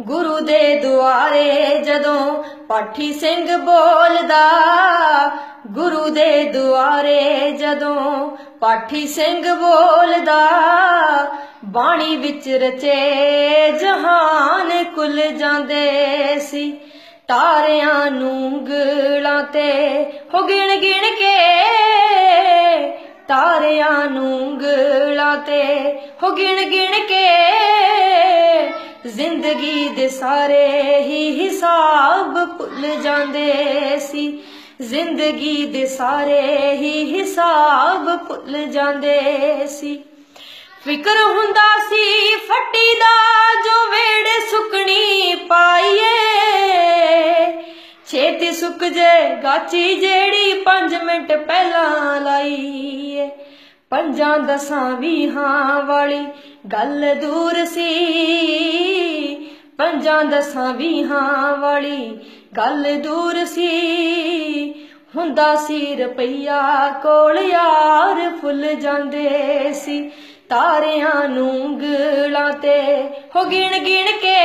ਗੁਰੂ ਦੇ ਦੁਆਰੇ ਜਦੋਂ ਪਾਠੀ ਸਿੰਘ ਬੋਲਦਾ, ਗੁਰੂ ਦੇ ਦੁਆਰੇ ਜਦੋਂ ਪਾਠੀ ਸਿੰਘ ਬੋਲਦਾ, ਬਾਣੀ ਵਿੱਚ ਰਚੇ ਜਹਾਨ ਕੁੱਲ ਜਾਂਦੇ ਸੀ। ਤਾਰਿਆਂ ਨੂੰ ਗਲਾਂ ਤੇ ਹੋ ਗਿਣ ਗਿਣ ਕੇ, ਤਾਰਿਆਂ ਨੂੰ ਗਲਾਂ ਤੇ ਹੋ ਗਿਣ ਗਿਣ ਕੇ ਜ਼ਿੰਦਗੀ ਦੇ ਸਾਰੇ ਹੀ ਹਿਸਾਬ ਭੁੱਲ ਜਾਂਦੇ ਸੀ। ਜ਼ਿੰਦਗੀ ਦੇ ਸਾਰੇ ਹੀ ਹਿਸਾਬ ਭੁੱਲ ਜਾਂਦੇ ਸੀ। ਫਿਕਰ ਹੁੰਦਾ ਸੀ, ਫੱਟੀ ਦਾ ਜੋ ਵੇੜੇ ਸੁਕਣੀ ਪਾਈਏ। ਛੇਤੀ ਸੁੱਕ ਜੇ, ਗਾਚੀ ਜਿਹੜੀ 5 ਮਿੰਟ ਪਹਿਲਾਂ ਲਾਈਏ। ਪੰਜਾਂ ਦਸਾਂ ਵੀਹਾਂ ਵਾਲੀ ਗੱਲ ਦੂਰ ਸੀ। ਪੰਜਾਂ ਦਸਾਂ ਵੀਹਾਂ ਵਾਲੀ ਗੱਲ ਦੂਰ ਸੀ। ਹੁੰਦਾ ਸੀ ਰੁਪਈਆ ਕੋਲ ਯਾਰ ਫੁੱਲ ਜਾਂਦੇ ਸੀ। ਤਾਰਿਆਂ ਨੂੰ ਗਲਾਂ ਤੇ ਹੋ ਗਿਣ ਗਿਣ ਕੇ,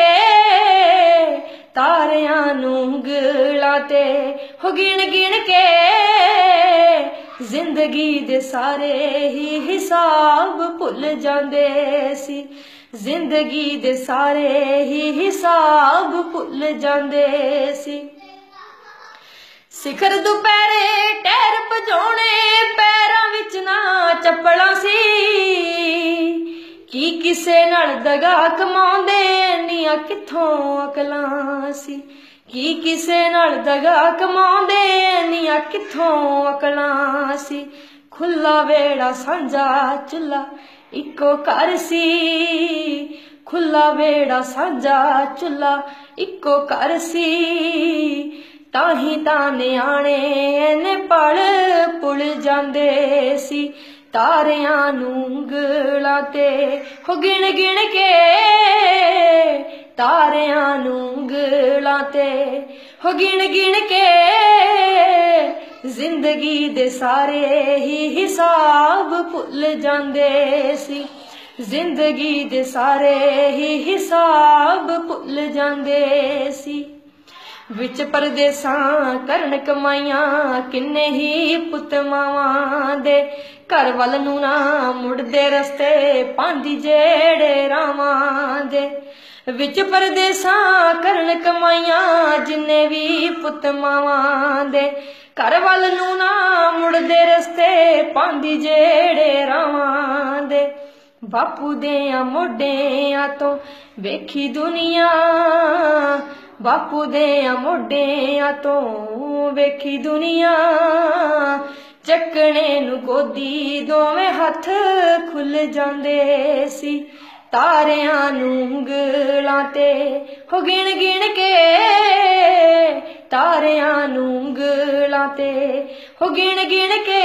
ਤਾਰਿਆਂ ਨੂੰ ਗਲਾਂ ਤੇ ਹੋ ਗਿਣ ਗਿਣ ਕੇ ਜ਼ਿੰਦਗੀ ਦੇ ਸਾਰੇ ਹੀ ਹਿਸਾਬ ਭੁੱਲ ਜਾਂਦੇ ਸੀ। ਜ਼ਿੰਦਗੀ ਦੇ ਸਾਰੇ ਹੀ ਹਿਸਾਬ ਭੁੱਲ ਜਾਂਦੇ ਸੀ। ਸਿਖਰ ਦੁਪਹਿਰੇ ਟਹਿਰ ਭਜਾਉਣੇ ਪੈਰਾਂ ਵਿੱਚ ਨਾ ਚੱਪਲਾਂ ਸੀ। ਕੀ ਕਿਸੇ ਨਾਲ ਦਗਾ ਕਮਾਉਂਦੇ ਨੀਆਂ ਕਿੱਥੋਂ ਅਕਲਾਂ ਸੀ। ਕੀ ਕਿਸੇ ਨਾਲ ਦਗਾ ਕਮਾਉਂਦੇ ਨੀਆਂ ਕਿੱਥੋਂ ਅਕਲਾਂ ਸੀ? ਖੁੱਲਾ ਵੇੜਾ, ਸਾਂਝਾ ਚੁੱਲਾ ਇੱਕੋ ਘਰ ਸੀ। ਖੁੱਲਾ ਵੇੜਾ, ਸਾਂਝਾ ਚੁੱਲਾ ਇੱਕੋ ਘਰ ਸੀ। ਤਾਹੀ ਤਾਂ ਨਿਆਣੇ ਨੇ ਪੜ ਪੁਲ ਜਾਂਦੇ ਸੀ। ਤਾਰਿਆਂ ਨੂੰ ਗਲਾਂ ਤੇ ਹੋ ਗਿਣ ਗਿਣ ਕੇ ਤਾਰਿਆਂ ਨੂੰ ਗਲਾਂ ਤੇ ਹੋ ਗਿਣ ਗਿਣ ਕੇ ਜ਼ਿੰਦਗੀ ਦੇ ਸਾਰੇ ਹੀ ਹਿਸਾਬ ਭੁੱਲ ਜਾਂਦੇ ਸੀ। ਜ਼ਿੰਦਗੀ ਦੇ ਸਾਰੇ ਹੀ ਹਿਸਾਬ ਭੁੱਲ ਜਾਂਦੇ ਸੀ। ਵਿੱਚ ਪਰਦੇਸਾਂ ਕਰਨ ਕਮਾਈਆਂ ਕਿੰਨੇ ਹੀ ਪੁੱਤ ਮਾਵਾਂ ਦੇ। ਘਰ ਵੱਲ ਨੂੰ ਨਾ ਮੁੜਦੇ ਰਸਤੇ, ਪਾਂਦੀ ਜਿਹੜੇ ਰਾਵਾਂ ਦੇ। ਵਿੱਚ ਪਰਦੇਸਾਂ ਕਰਨ ਕਮਾਈਆਂ, ਜਿੰਨੇ ਵੀ ਪੁੱਤ ਮਾਵਾਂ ਦੇ ਘਰ ਵੱਲ ਨੂੰ ਨਾ ਮੁੜਦੇ ਰਸਤੇ, ਪਾਂਦੀ ਜਿਹੜੇ ਰਾਵਾਂ ਦੇ। ਬਾਪੂ ਦੇ ਆ ਮੋਢਿਆਂ ਤੋਂ ਵੇਖੀ ਦੁਨੀਆ, ਬਾਪੂ ਦੇ ਆ ਮੋਢਿਆਂ ਤੋਂ ਵੇਖੀ ਦੁਨੀਆ। ਚੱਕਣੇ ਨੂੰ ਗੋਦੀ ਦੋਵੇਂ ਹੱਥ ਖੁੱਲ ਜਾਂਦੇ ਸੀ। ਤਾਰਿਆਂ ਨੂੰ ਗਲਾਂ ਤੇ ਹੋ ਗਿਣ ਗਿਣ ਕੇ, ਤਾਰਿਆਂ ਨੂੰ ਗਲਾਂ ਤੇ ਹੋ ਗਿਣ ਗਿਣ ਕੇ,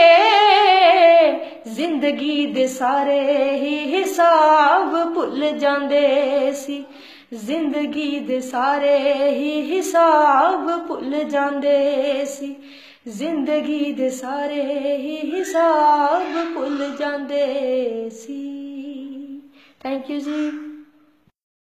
ਜ਼ਿੰਦਗੀ ਦੇ ਸਾਰੇ ਹੀ ਹਿਸਾਬ ਭੁੱਲ ਜਾਂਦੇ ਸੀ। ਜ਼ਿੰਦਗੀ ਦੇ ਸਾਰੇ ਹੀ ਹਿਸਾਬ ਭੁੱਲ ਜਾਂਦੇ ਸੀ। ਜ਼ਿੰਦਗੀ ਦੇ ਸਾਰੇ ਹੀ ਹਿਸਾਬ ਭੁੱਲ ਜਾਂਦੇ ਸੀ। Thank you, Z.